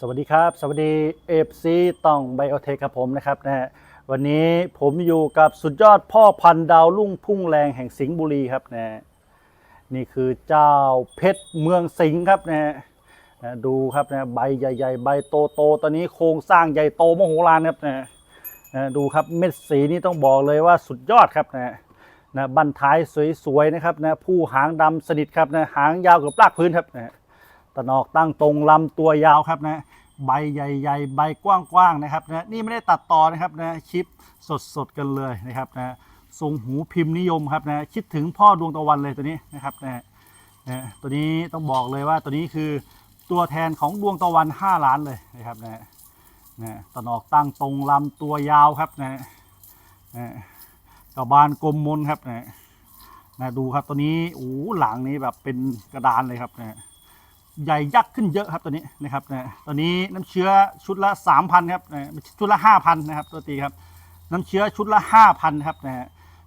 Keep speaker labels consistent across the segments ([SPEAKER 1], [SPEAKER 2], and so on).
[SPEAKER 1] สวัสดีครับ สวัสดีเอฟซีต้องไบโอเทคครับผมนะครับนะฮะวันนี้ผมอยู่กับสุดยอดพ่อพันธุ์ดาวรุ่งพุ่งแรงแห่งสิงห์บุรีครับนะฮะนี่คือเจ้าเพชรเมืองสิงห์ครับนะฮะดูครับนะใบใหญ่ๆ ใบโตๆตตอนนี้โครงสร้างใหญ่โตมโหฬารครับนะนะดูครับเม็ดสีนี่ต้องบอกเลยว่าสุดยอดครับนะนะบันท้ายสวยๆนะครับนะผู้หางดำสนิทครับนะหางยาวเกับลากพื้นครับนะ ตะนอกตั้งตรงลำตัวยาวครับนะใบใหญ่ๆ ใบกว้างๆนะครับนะนี่ไม่ได้ตัดต่อนะครับนะคลิปสดๆกันเลยนะครับนะทรงหูพิมพ์นิยมครับนะคิดถึงพ่อดวงตะวันเลยตัวนี้นะครับนะนะตัวนี้ต้องบอกเลยว่าตัวนี้คือตัวแทนของดวงตะวัน 5 ล้านเลยนะครับนะนะตะนอกตั้งตรงลำตัวยาวครับนะนะกระบาลกลมมนครับนะนะดูครับตัวนี้โอ้หหลังนี้แบบเป็นกระดานเลยครับนะ ใหญ่ยักษ์ขึ้นเยอะครับตัวนี้นะครับนะตอนนี้น้ำเชื้อชุดละ 3,000ครับนะชุดละ 5,000นะครับตัวตีครับ น้ำเชื้อชุดละ 5,000ครับนะฮะ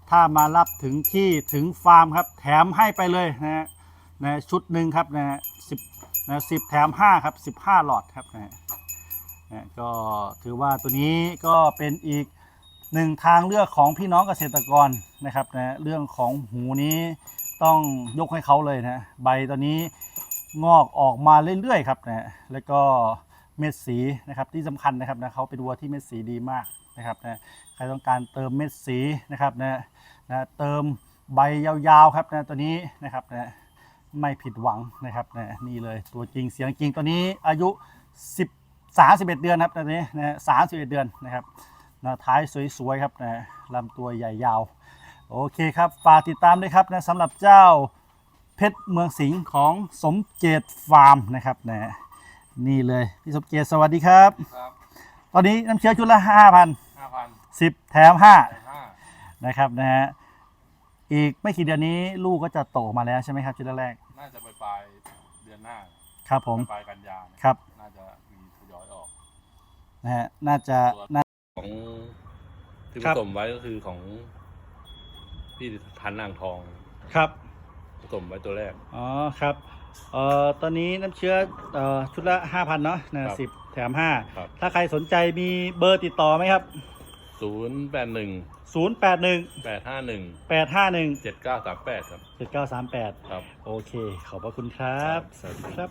[SPEAKER 1] ถ้ามารับถึงที่ถึงฟาร์มครับ แถมให้ไปเลยนะฮะนะชุดหนึ่งครับนะสิบนะสิบแถม5ครับ 15 หลอดครับนะฮะนะก็ถือว่าตัวนี้ก็เป็นอีกหนึ่งทางเลือกของพี่น้องเกษตรกรนะครับนะเรื่องของหูนี้ต้องยกให้เขาเลยนะใบตัวนี้ งอกออกมาเรื่อยๆครับนะแล้วก็เม็ดสีนะครับที่สำคัญนะครับนะเขาเป็นวัวที่เม็ดสีดีมากนะครับนะใครต้องการเติมเม็ดสีนะครับนะนะเติมใบยาวๆครับนะตัวนี้นะครับนะไม่ผิดหวังนะครับนะนี่เลยตัวจริงเสียงจริงตัวนี้อายุ 10 31 เดือนครับตัวนี้นะ31 เดือนนะครับนะท้ายสวยๆครับนะลำตัวใหญ่ยาวโอเคครับฝากติดตามด้วยครับนะสำหรับเจ้า เพชรเมืองสิงห์ของสมเจตฟาร์มนะครับนะนี่เลยพี่สมเจตสวัสดีครับ
[SPEAKER 2] ครับ
[SPEAKER 1] ตอนนี้น้ำเชื้อชุดละ5,000
[SPEAKER 2] ห้าพัน
[SPEAKER 1] 10แถม
[SPEAKER 2] ห้า
[SPEAKER 1] 5นะครับนะฮะอีกไม่กี่เดือนนี้ลูกก็จะโตมาแล้วใช่ไหมครับชุดแรก
[SPEAKER 2] น่าจะไปปลายเดือนหน้า
[SPEAKER 1] ๆครับผม
[SPEAKER 2] ปลายกันยาเนี่ย
[SPEAKER 1] ครับ
[SPEAKER 2] น่าจะมีทยอยออก
[SPEAKER 1] นะฮะน่าจะน่า
[SPEAKER 2] ของที่
[SPEAKER 1] ค
[SPEAKER 2] ผ
[SPEAKER 1] รับ
[SPEAKER 2] สมไว้ก็คือของพี่พันนางทอง
[SPEAKER 1] ครับ
[SPEAKER 2] ผสมไว้ตัวแรก
[SPEAKER 1] อ๋อครับเอ่อตอนนี้น้ำเชื้อเอ่อชุดละ5,000เนาะนะครับสิบแถม
[SPEAKER 2] ครับ
[SPEAKER 1] 5ถ้าใครสนใจมีเบอร์ติดต่อไหมครับ
[SPEAKER 2] ศูนย์แปดหนึ่ง
[SPEAKER 1] 081
[SPEAKER 2] แปดห้าหนึ่ง
[SPEAKER 1] 851
[SPEAKER 2] เจ็ดเก้าสามแปดครับ
[SPEAKER 1] 7938
[SPEAKER 2] ครับ
[SPEAKER 1] โอเค ขอบพระคุณครับ
[SPEAKER 2] สวัสดี
[SPEAKER 1] ครับ